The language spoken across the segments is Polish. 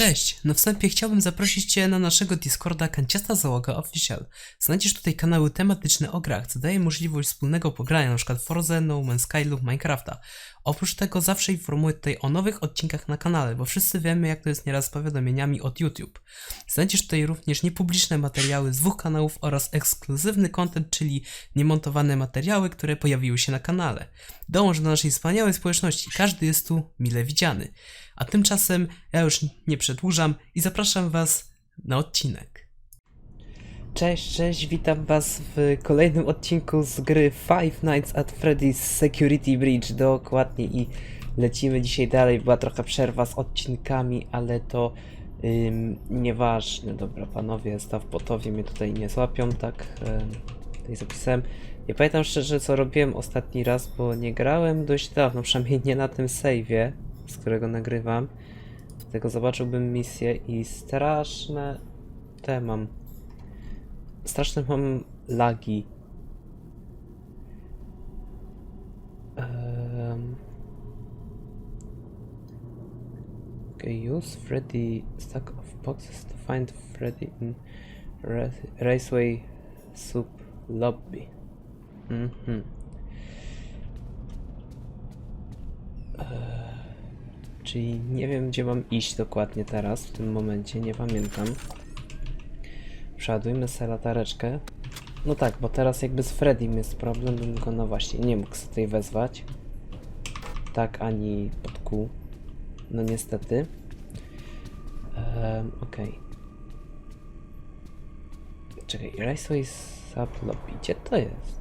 Cześć! Na wstępie chciałbym zaprosić Cię na naszego Discorda Kanciasta Załoga Official. Znajdziesz tutaj kanały tematyczne o grach, co daje możliwość wspólnego pogrania np. Forza, No Man's Sky lub Minecrafta. Oprócz tego zawsze informuję tutaj o nowych odcinkach na kanale, bo wszyscy wiemy jak to jest nieraz z powiadomieniami od YouTube. Znajdziesz tutaj również niepubliczne materiały z dwóch kanałów oraz ekskluzywny content, czyli niemontowane materiały, które pojawiły się na kanale. Dołącz do naszej wspaniałej społeczności, każdy jest tu mile widziany. A tymczasem ja już nie przedłużam i zapraszam Was na odcinek. Cześć, cześć, witam Was w kolejnym odcinku z gry Five Nights at Freddy's Security Breach, dokładnie i lecimy dzisiaj dalej, była trochę przerwa z odcinkami, ale to ym, nieważne, dobra panowie, staw potowie mnie tutaj nie złapią, tak, ym, tutaj zapisałem. Nie pamiętam szczerze co robiłem ostatni raz, bo nie grałem dość dawno, przynajmniej nie na tym save'ie, z którego nagrywam. Dlatego zobaczyłbym misję i straszne te mam. Straszne mam lagi. Um. Okay, use Freddy stack of boxes to find Freddy in ra Raceway Sub Lobby. Mhm. Czyli nie wiem, gdzie mam iść dokładnie teraz, w tym momencie, nie pamiętam. Przeładujmy sobie latareczkę. No tak, bo teraz jakby z Freddym jest problem, bym go, no właśnie, nie mógł sobie tutaj wezwać. Tak, ani pod kół. No niestety. Um, Okej. Czekaj, Raceway Sub Lobby, gdzie to jest?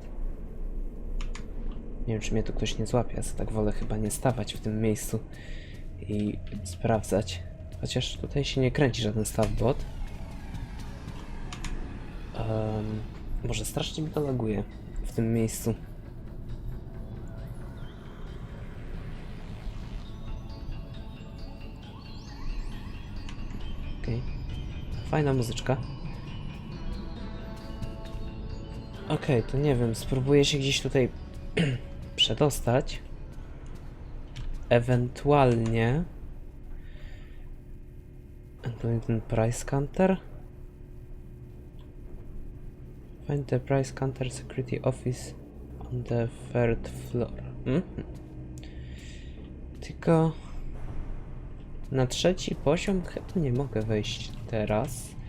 Nie wiem, czy mnie tu ktoś nie złapie, ja tak wolę chyba nie stawać w tym miejscu i sprawdzać. Chociaż tutaj się nie kręci żaden stavbot. Um, może strasznie mi to laguje w tym miejscu. Okej. Fajna muzyczka. Okej, to nie wiem, spróbuję się gdzieś tutaj przedostać. Ewentualnie. Ewentualnie ten price counter. Find the price counter security office on the third floor. Mhm. Tylko na trzeci poziom chyba nie mogę wejść teraz.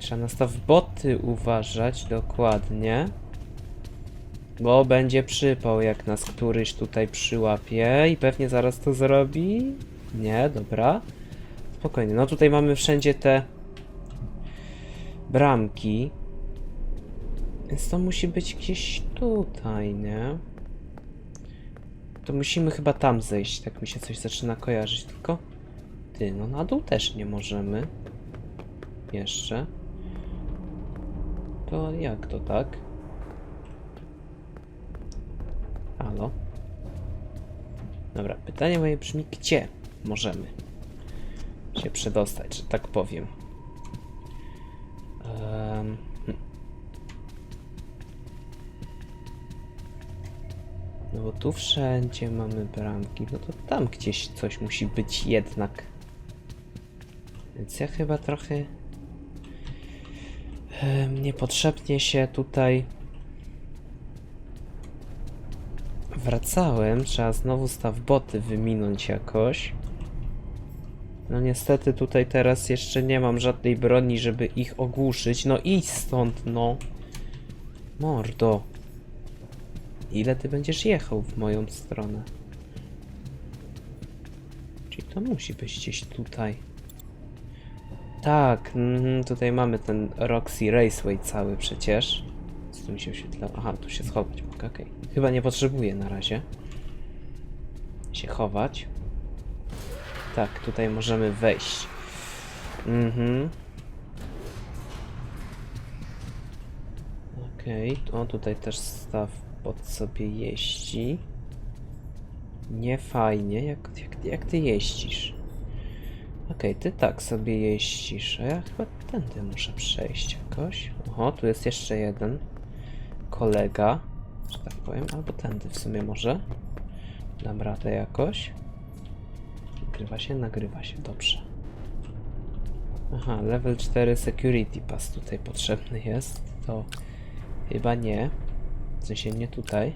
Trzeba na boty uważać dokładnie. Bo będzie przypał, jak nas któryś tutaj przyłapie i pewnie zaraz to zrobi. Nie, dobra. Spokojnie. No tutaj mamy wszędzie te bramki. Więc to musi być gdzieś tutaj, nie? To musimy chyba tam zejść. Tak mi się coś zaczyna kojarzyć. Tylko ty, no na dół też nie możemy. Jeszcze. To jak to tak? Halo? Dobra, pytanie moje brzmi, gdzie możemy się przedostać, że tak powiem. Um, no bo tu wszędzie mamy bramki, no to tam gdzieś coś musi być jednak. Więc ja chyba trochę um, niepotrzebnie się tutaj wracałem, trzeba znowu staw boty wyminąć jakoś. No niestety tutaj teraz jeszcze nie mam żadnej broni, żeby ich ogłuszyć. No idź stąd, no. Mordo. Ile ty będziesz jechał w moją stronę? Czyli to musi być gdzieś tutaj. Tak, mm, tutaj mamy ten Roxy Raceway cały przecież. Tu mi się oświetla? Aha, tu się schować mogę, okej. Okay. Chyba nie potrzebuję na razie się chować. Tak, tutaj możemy wejść. Mhm. Okej, okay. o tutaj też staw pod sobie jeździ. Nie fajnie, jak, jak, jak ty jeździsz? Okej, okay, ty tak sobie jeździsz, a ja chyba tędy muszę przejść jakoś. Oho, tu jest jeszcze jeden kolega, że tak powiem, albo tędy w sumie może. Dam radę jakoś. Nagrywa się, nagrywa się, dobrze. Aha, level 4 security pass tutaj potrzebny jest. To chyba nie. W sensie nie tutaj.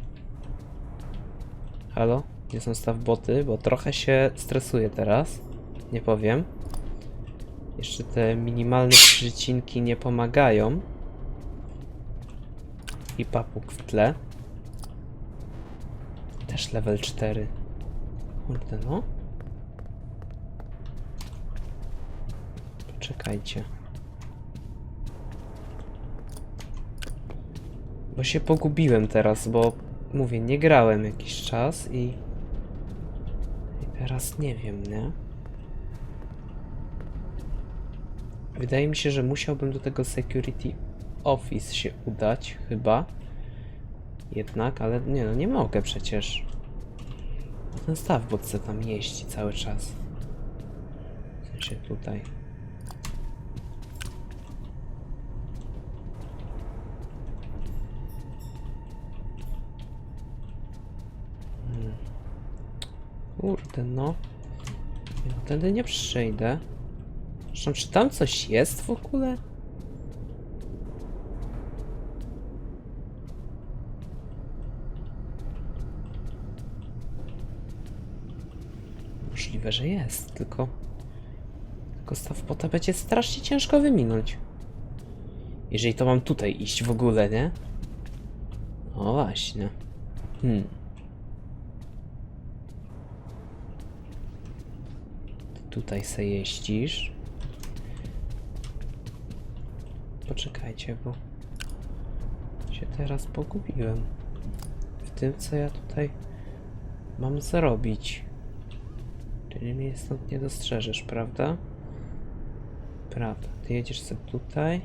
Halo? Gdzie są staw boty? Bo trochę się stresuję teraz. Nie powiem. Jeszcze te minimalne przycinki nie pomagają. I papuk w tle. Też level 4. Kurde no. Poczekajcie. Bo się pogubiłem teraz, bo mówię, nie grałem jakiś czas i... I teraz nie wiem, nie? Wydaje mi się, że musiałbym do tego security office się udać, chyba. Jednak, ale nie no, nie mogę przecież. A Ten staw bodce tam jeździ cały czas. W sensie tutaj. Hmm. Kurde no. Ja wtedy nie przejdę. Zresztą, czy tam coś jest w ogóle? Możliwe, że jest, tylko... Tylko staw pota będzie strasznie ciężko wyminąć. Jeżeli to mam tutaj iść w ogóle, nie? No właśnie. Hmm. Tutaj se jeździsz. Poczekajcie, bo się teraz pogubiłem w tym, co ja tutaj mam zrobić. Czyli mnie stąd nie dostrzeżesz, prawda? Prawda. Ty jedziesz sobie tutaj.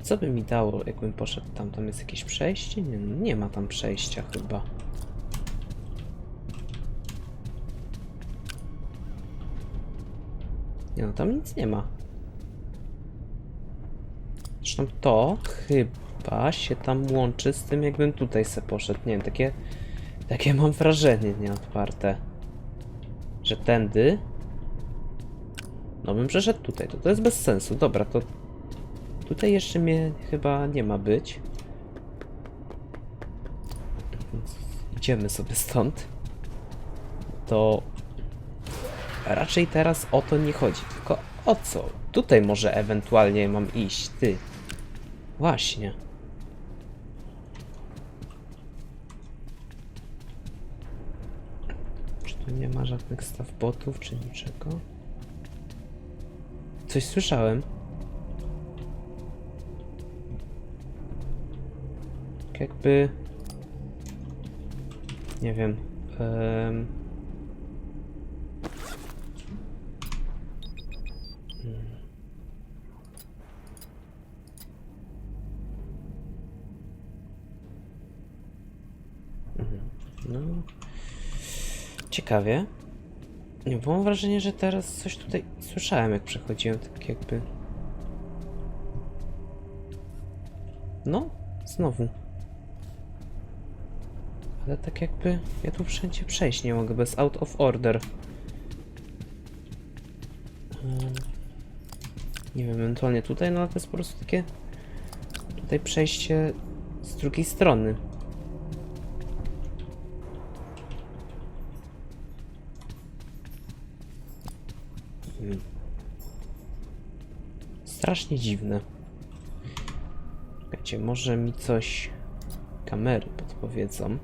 A co by mi dało, jakbym poszedł tam? Tam jest jakieś przejście? Nie, no nie ma tam przejścia chyba. Nie no, tam nic nie ma. Zresztą to chyba się tam łączy z tym, jakbym tutaj se poszedł. Nie wiem, takie, takie mam wrażenie nieodparte. Że tędy... No bym przeszedł tutaj, to to jest bez sensu. Dobra, to tutaj jeszcze mnie chyba nie ma być. Idziemy sobie stąd. To raczej teraz o to nie chodzi, tylko o co? Tutaj może ewentualnie mam iść, ty. Właśnie. Czy tu nie ma żadnych staw botów, czy niczego? Coś słyszałem. Tak jakby... Nie wiem. em, No. Ciekawie. Nie, bo mam wrażenie, że teraz coś tutaj słyszałem, jak przechodziłem, tak jakby. No, znowu. Ale tak jakby ja tu wszędzie przejść nie mogę, bez out of order. Em, Nie wiem, ewentualnie tutaj, no ale to jest po prostu takie tutaj przejście z drugiej strony. Mm. Strasznie dziwne. Czekajcie, może mi coś kamery podpowiedzą.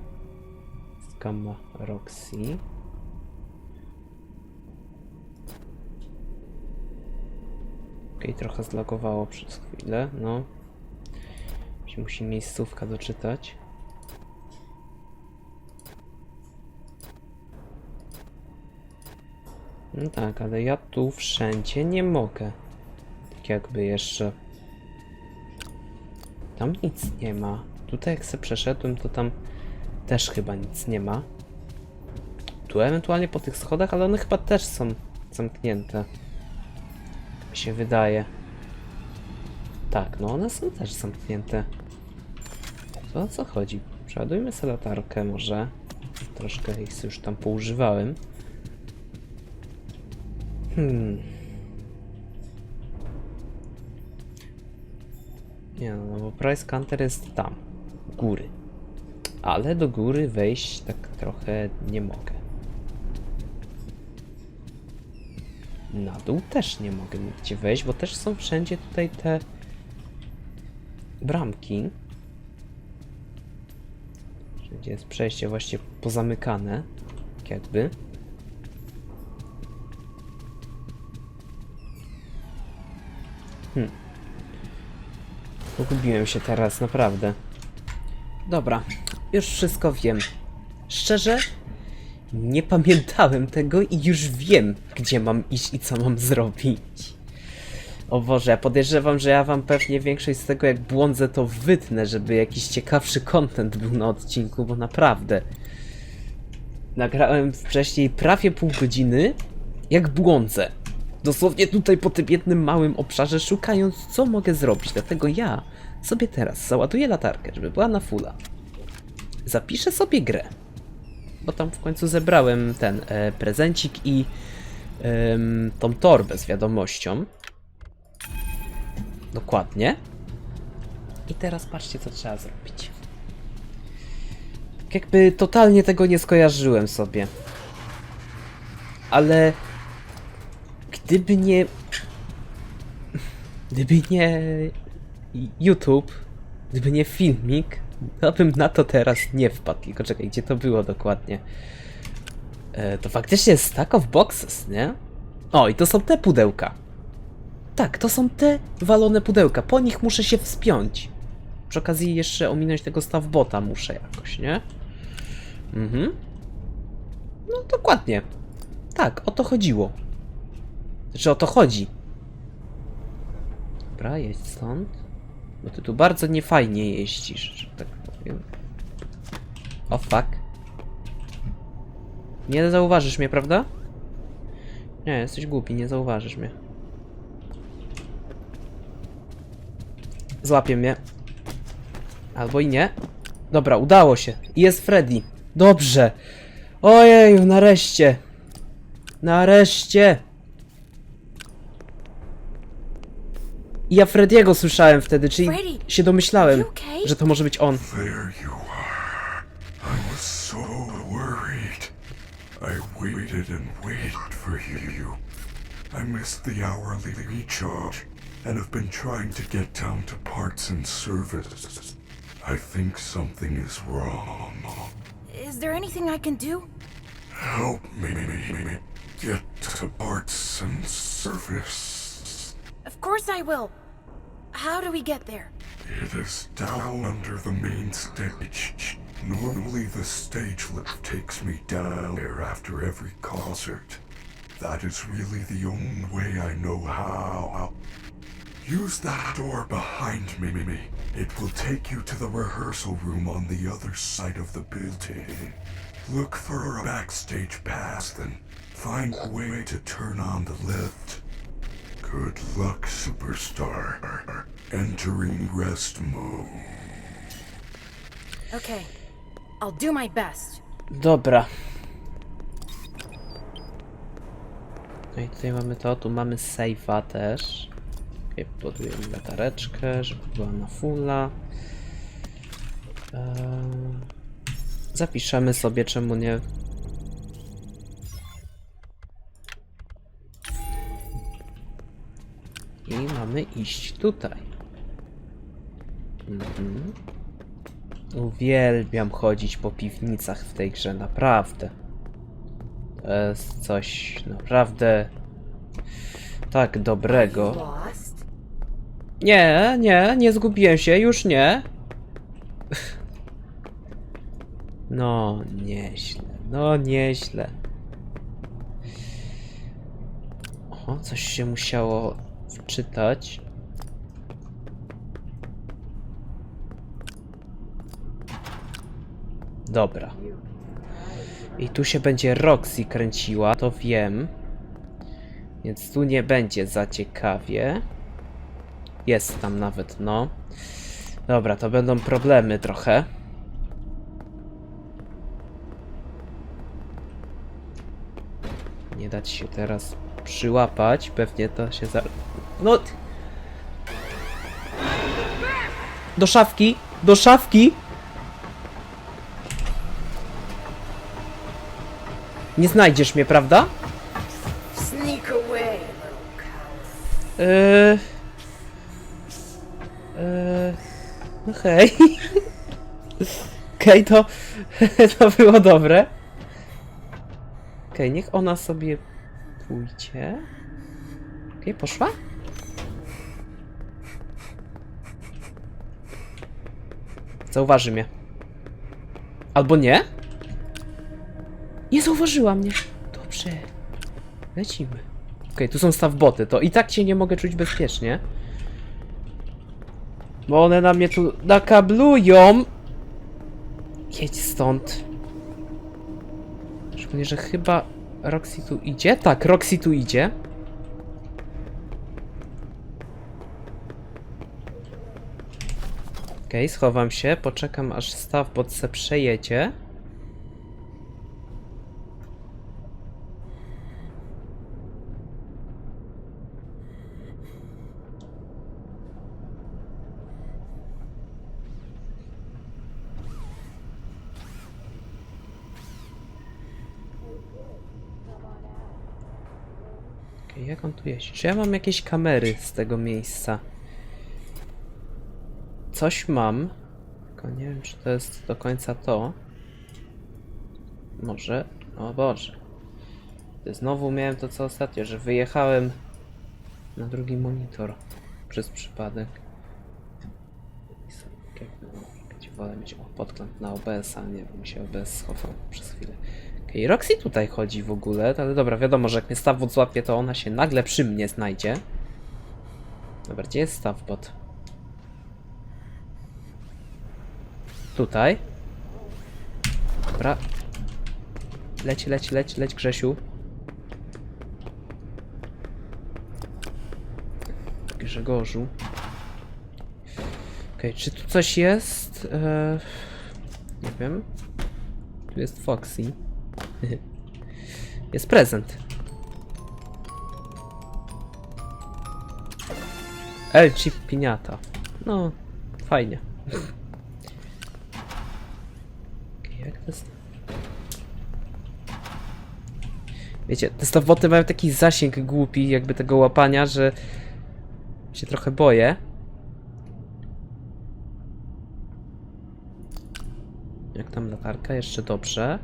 Z Gamma Roxy. Okej, trochę zlagowało przez chwilę, no. Musi miejscówka doczytać. No tak, ale ja tu wszędzie nie mogę. Tak jakby jeszcze. Tam nic nie ma. Tutaj jak se przeszedłem, to tam też chyba nic nie ma. Tu ewentualnie po tych schodach, ale one chyba też są zamknięte. Mi się wydaje. Tak, no one są też zamknięte. To o co chodzi? Przeładujmy sobie latarkę może. Troszkę ich już tam poużywałem. Hmm. Nie no, no bo Price Counter jest tam, u góry. Ale do góry wejść tak trochę nie mogę. Na dół też nie mogę nigdzie wejść, bo też są wszędzie tutaj te bramki. Wszędzie jest przejście właśnie pozamykane, tak jakby. Pogubiłem się teraz, naprawdę. Dobra, już wszystko wiem. Szczerze, nie pamiętałem tego i już wiem, gdzie mam iść i co mam zrobić. O Boże, podejrzewam, że ja wam pewnie większość z tego jak błądzę to wytnę, żeby jakiś ciekawszy content był na odcinku, bo naprawdę. Nagrałem wcześniej prawie pół godziny, jak błądzę. Dosłownie tutaj po tym jednym małym obszarze, szukając co mogę zrobić. Dlatego ja sobie teraz załaduję latarkę, żeby była na fulla. Zapiszę sobie grę. Bo tam w końcu zebrałem ten e, prezencik i em, tą torbę z wiadomością. Dokładnie. I teraz patrzcie, co trzeba zrobić. Tak Jakby totalnie tego nie skojarzyłem sobie. Ale gdyby nie. Gdyby nie YouTube, gdyby nie filmik, to bym na to teraz nie wpadł. Tylko czekaj, gdzie to było dokładnie? E, to faktycznie jest Stack of Boxes, nie? O, i to są te pudełka. Tak, to są te walone pudełka. Po nich muszę się wspiąć. Przy okazji jeszcze ominąć tego bota muszę jakoś, nie? Mhm. No dokładnie. Tak, o to chodziło. Znaczy o to chodzi. Dobra, jedź stąd. Bo ty tu bardzo niefajnie jeździsz, że tak powiem. O fuck. Nie zauważysz mnie, prawda? Nie, jesteś głupi, nie zauważysz mnie. Złapie mnie. Albo i nie. Dobra, udało się. Jest Freddy. Dobrze. Ojeju, nareszcie. Nareszcie. I ja Frediego słyszałem wtedy, czyli Freddy, się domyślałem, okay? że to może być on. There you are. I was so worried. I waited and waited for you. I missed the hourly recharge and have been trying to get down to parts and service. I think something is wrong. Is there anything I can do? Help me get to parts and service. Of course I will. How do we get there? It is down under the main stage. Normally, the stage lift takes me down there after every concert. That is really the only way I know how. Use that door behind me. Mimi. It will take you to the rehearsal room on the other side of the building. Look for a backstage pass, then find a way to turn on the lift. Good luck, superstar. Entering rest mode. Okay, I'll do my best. Dobra. No i tutaj mamy to, tu mamy save'a też. Okay, podujemy latareczkę, żeby była na fulla. Eee, zapiszemy sobie, czemu nie. I mamy iść tutaj. Mhm. Uwielbiam chodzić po piwnicach w tej grze, naprawdę. To jest coś naprawdę tak dobrego. Nie, nie, nie zgubiłem się, już nie. No, nieźle, no nieźle. O, coś się musiało wczytać. Dobra. I tu się będzie Roxy kręciła, to wiem. Więc tu nie będzie za ciekawie. Jest tam nawet, no. Dobra, to będą problemy trochę. Nie dać się teraz przyłapać. Pewnie to się za... No! Do szafki! Do szafki! Nie znajdziesz mnie, prawda? Eee... Eee... No hej. Okej, to... to było dobre. Okej, niech ona sobie pójdzie. Okej, poszła? Zauważy mnie. Albo nie? Nie zauważyła mnie. Dobrze. Lecimy. Okej, tu są staw boty, to i tak się nie mogę czuć bezpiecznie. Bo one na mnie tu nakablują. Jedź stąd. Szczególnie, że chyba Roxy tu idzie? Tak, Roxy tu idzie. Okej, schowam się, poczekam aż staw se przejedzie. Okej, jak on tu jeździ? Czy ja mam jakieś kamery z tego miejsca? Coś mam. Tylko nie wiem, czy to jest do końca to. Może. O Boże. Znowu miałem to co ostatnio, że wyjechałem na drugi monitor przez przypadek. Wolę mieć podgląd na OBS, a nie, bo mi się OBS schował przez chwilę. Okej, Roxy tutaj chodzi w ogóle, ale dobra, wiadomo, że jak mnie Stawbot złapie, to ona się nagle przy mnie znajdzie. Dobra, gdzie jest Stawbot? Tutaj. Dobra. Leć, leć, leć, leć Grzesiu. Grzegorzu. Okej, czy tu coś jest? Eee, nie wiem. Tu jest Foxy. Jest prezent. Chip Piniata. No, fajnie. Jak to jest? Wiecie, te stawoty mają taki zasięg głupi, jakby tego łapania, że się trochę boję. Jak tam latarka? Jeszcze dobrze.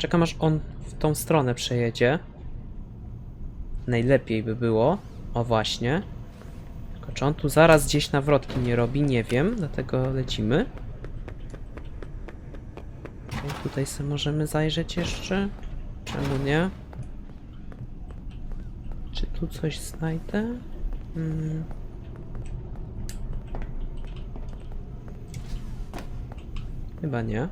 Czekam aż on w tą stronę przejedzie. Najlepiej by było. O właśnie. Tylko czy on tu zaraz gdzieś nawrotki nie robi? Nie wiem, dlatego lecimy. Okej, tutaj sobie możemy zajrzeć jeszcze. Czemu nie? Czy tu coś znajdę? Hmm. Chyba nie.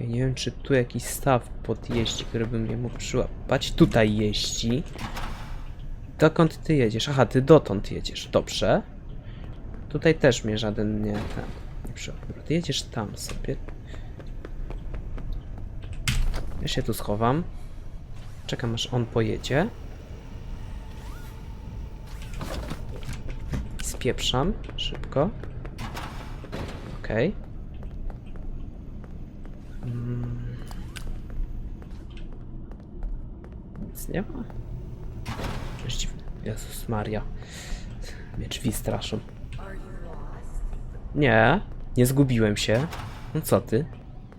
Okej, nie wiem czy tu jakiś staw podjeździ, który bym nie mógł przyłapać. Tutaj jeździ. Dokąd ty jedziesz? Aha, ty dotąd jedziesz. Dobrze. Tutaj też mnie żaden nie ten nie przyłapał. Ty jedziesz tam sobie. Ja się tu schowam. Czekam aż on pojedzie. Spieprzam szybko. Okej. Mm. Nic nie ma. Dziwne. Jezus Maria. Mnie straszą. Nie, nie zgubiłem się. No co ty?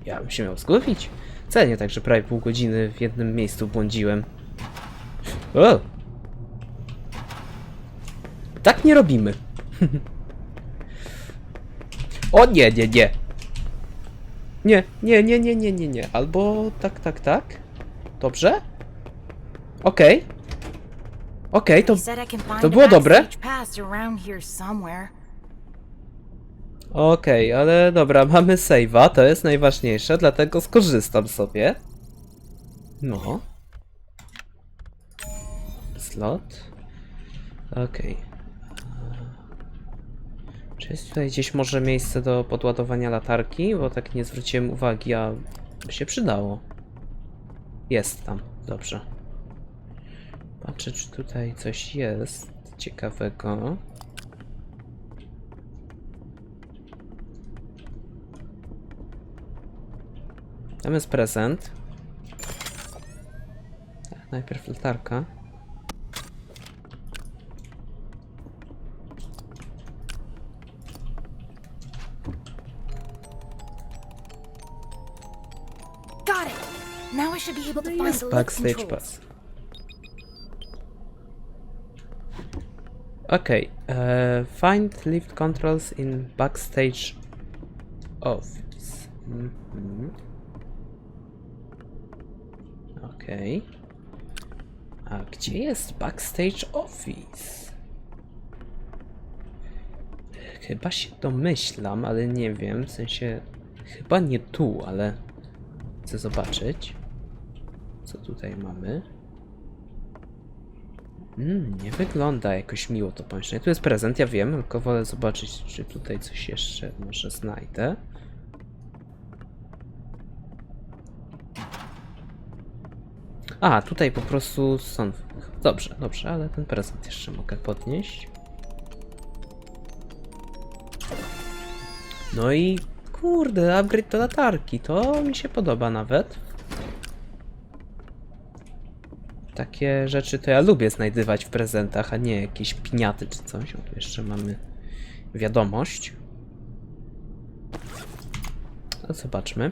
Ja bym się miał zgubić. Cenię tak, że prawie pół godziny w jednym miejscu błądziłem. O! Tak nie robimy. o nie, nie, nie. Nie, nie, nie, nie, nie, nie, nie. Albo tak, tak, tak. Dobrze? Okej. Okej, to... I can find to a było dobre. Okej, ale dobra, mamy save'a, to jest najważniejsze, dlatego skorzystam sobie. No. Slot. Okej. Czy jest tutaj gdzieś może miejsce do podładowania latarki? Bo tak nie zwróciłem uwagi, a by się przydało. Jest tam, dobrze. Patrzę, czy tutaj coś jest ciekawego. Tam jest prezent. Tak, najpierw latarka. Able to find the backstage controls. pass. Okay, uh, find lift controls in backstage office. Mhm. Okej. A gdzie jest backstage office? Chyba się domyślam, ale nie wiem, w sensie chyba nie tu, ale chcę zobaczyć. Co tutaj mamy? Mm, nie wygląda jakoś miło to pomieszczenie. Tu jest prezent, ja wiem, tylko wolę zobaczyć, czy tutaj coś jeszcze może znajdę. A, tutaj po prostu są. Dobrze, dobrze, ale ten prezent jeszcze mogę podnieść. No i kurde, upgrade do latarki. To mi się podoba nawet. Takie rzeczy to ja lubię znajdywać w prezentach, a nie jakieś piniaty czy coś. O, tu jeszcze mamy wiadomość. No zobaczmy.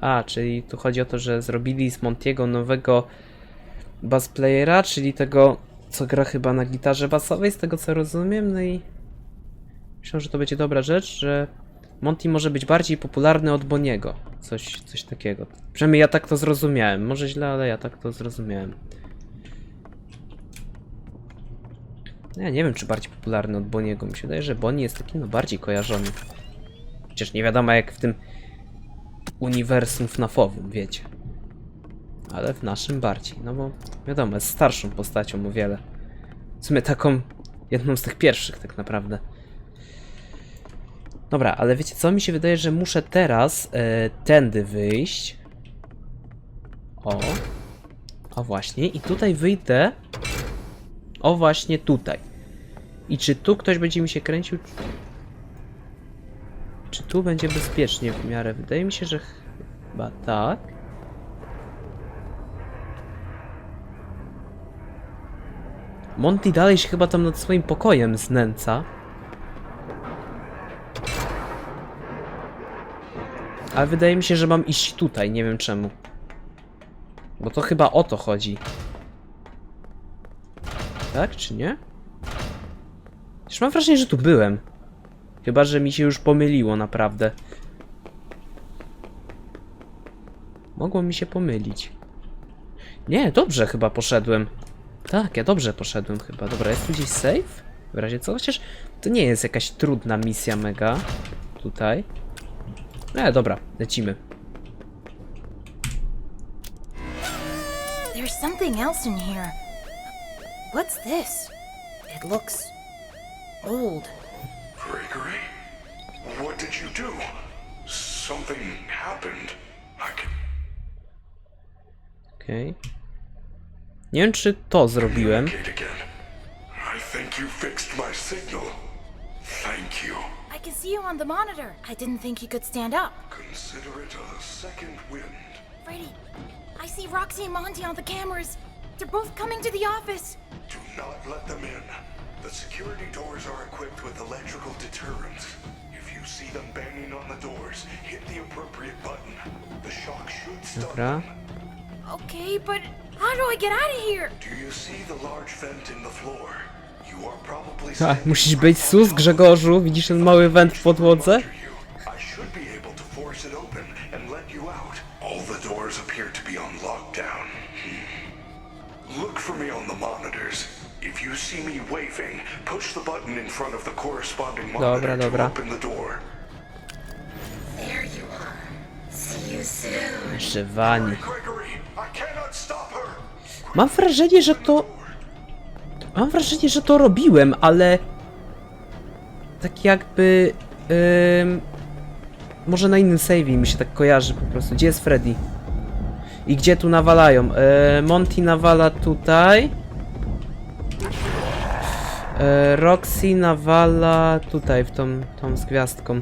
A, czyli tu chodzi o to, że zrobili z Montiego nowego bass playera, czyli tego, co gra chyba na gitarze basowej, z tego co rozumiem, no i myślę, że to będzie dobra rzecz, że Monty może być bardziej popularny od Boniego. Coś, coś takiego. Przynajmniej ja tak to zrozumiałem. Może źle, ale ja tak to zrozumiałem. Ja nie wiem, czy bardziej popularny od Boniego. Mi się wydaje, że Bonnie jest taki no bardziej kojarzony. Chociaż nie wiadomo jak w tym uniwersum FNAF-owym, wiecie. Ale w naszym bardziej, no bo wiadomo, jest starszą postacią o wiele. W sumie taką, jedną z tych pierwszych tak naprawdę. Dobra, ale wiecie co? Mi się wydaje, że muszę teraz e, tędy wyjść. O. O właśnie, i tutaj wyjdę. O właśnie tutaj. I czy tu ktoś będzie mi się kręcił? Czy tu będzie bezpiecznie w miarę? Wydaje mi się, że chyba tak. Monty dalej się chyba tam nad swoim pokojem znęca. Ale wydaje mi się, że mam iść tutaj, nie wiem czemu. Bo to chyba o to chodzi. Tak, czy nie? Już mam wrażenie, że tu byłem. Chyba, że mi się już pomyliło naprawdę. Mogło mi się pomylić. Nie, dobrze chyba poszedłem. Tak, ja dobrze poszedłem chyba. Dobra, jest tu gdzieś safe? W razie co? Chociaż to nie jest jakaś trudna misja mega. Tutaj. E, dobra, lecimy. There's something else in here. What's this? It looks old. Gregory? What did you do? Something happened. I can Okej. Nie wiem, czy to zrobiłem. I can see you on the monitor. I didn't think you could stand up. Consider it a second wind. Freddy, I see Roxy and Monty on the cameras. They're both coming to the office. Do not let them in. The security doors are equipped with electrical deterrents. If you see them banging on the doors, hit the appropriate button. The shock should stun Dobra. them. Okay, but how do I get out of here? Do you see the large vent in the floor? You are probably Tak, musisz być sus, Grzegorzu. Widzisz ten mały węd w podłodze? I should be able to force it open and let you out. All the doors appear to be on lockdown. Hmm. Look for me on the monitors. If you see me waving, push the button in front of the corresponding monitor Dobra, to dobra. open the door. There you are. See you soon. Żywani. Gregory, Mam wrażenie, że to... Mam wrażenie, że to robiłem, ale... tak jakby... ym, może na innym save'ie mi się tak kojarzy po prostu. Gdzie jest Freddy? I gdzie tu nawalają? E, Monty nawala tutaj. E, Roxy nawala tutaj, w tą, tą z gwiazdką.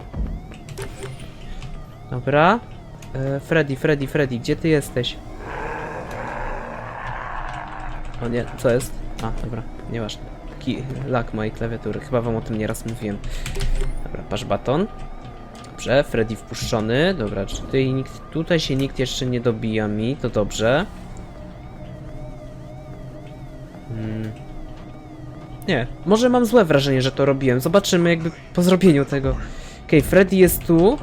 Dobra. E, Freddy, Freddy, Freddy, gdzie ty jesteś? O nie, co jest? A, dobra, nieważne. Taki lak mojej klawiatury, chyba wam o tym nieraz mówiłem. Dobra, pasz baton. Dobrze, Freddy wpuszczony. Dobra, czy tutaj, nikt, tutaj się nikt jeszcze nie dobija mi, to dobrze. Hmm. Nie, może mam złe wrażenie, że to robiłem. Zobaczymy jakby po zrobieniu tego. Okej, Freddy jest tu.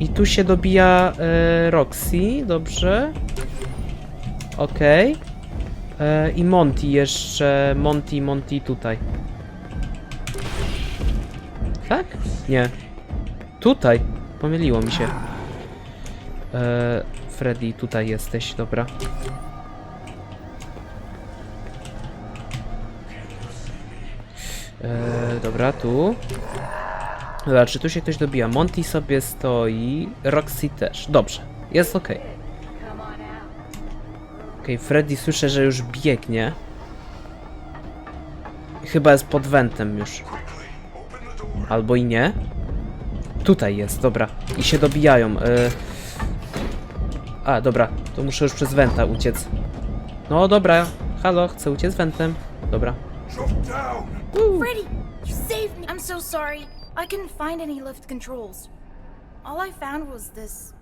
I tu się dobija e, Roxy, dobrze. Okej. E, I Monty jeszcze. Monty, Monty tutaj. Tak? Nie. Tutaj. Pomyliło mi się. E, Freddy, tutaj jesteś, dobra. E, dobra, tu. Dobra, czy tu się ktoś dobija? Monty sobie stoi, Roxy też. Dobrze, jest ok. Okej, Freddy słyszę, że już biegnie. Chyba jest pod wentem już. Albo i nie. Tutaj jest, dobra. I się dobijają. y. A, dobra, to muszę już przez wenta uciec. No dobra, halo, chcę uciec wentem. Dobra. Freddy, you saved me. I'm so sorry. I couldn't find any lift controls. All I found was this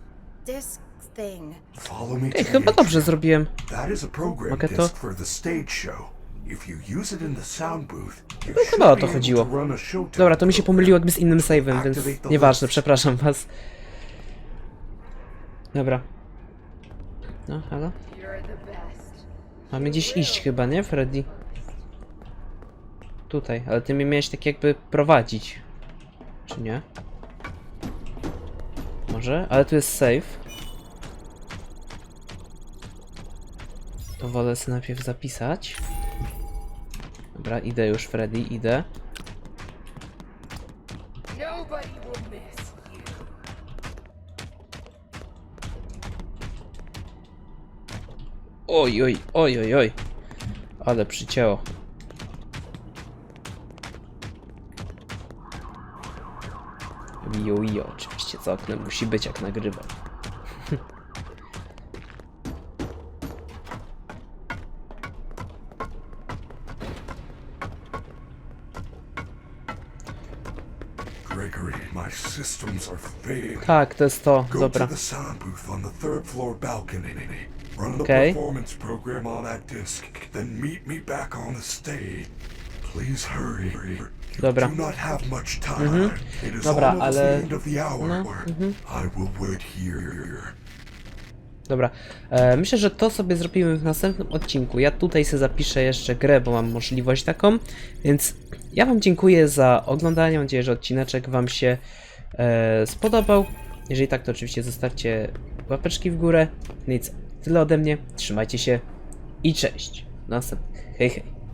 disc thing. Follow me Ej, chyba dobrze zrobiłem. That is a program Mogę to? disc for the stage show. If you use it in the sound booth, you No, should chyba o be to able chodziło. to run a showtime Dobra, to mi się program. pomyliło jakby z innym save'em, więc nieważne, przepraszam was. Dobra. No, halo? Mamy gdzieś iść chyba, nie, Freddy? Tutaj, ale ty mnie miałeś tak jakby prowadzić. Czy nie? Może? Ale tu jest save. To wolę sobie najpierw zapisać. Dobra, idę już, Freddy, idę. Oj, oj, oj, oj, oj. Ale przycięło. Jo, jo, oczywiście za oknem musi być jak nagrywam. Systems are failing. Tak, to jest to, Go dobra. to the sound booth on the third floor balcony. Run the Okay. performance program on that disc, then meet me back on the stage. Please hurry. You Dobra. do not have much time. It is Dobra, almost ale- the end of the hour. no, I will wait here. Dobra, e, myślę, że to sobie zrobimy w następnym odcinku. Ja tutaj sobie zapiszę jeszcze grę, bo mam możliwość taką, więc ja Wam dziękuję za oglądanie. Mam nadzieję, że odcineczek Wam się spodobał. Jeżeli tak, to oczywiście zostawcie łapeczki w górę. No i co, tyle ode mnie. Trzymajcie się i cześć. Do następnych. Hej, hej.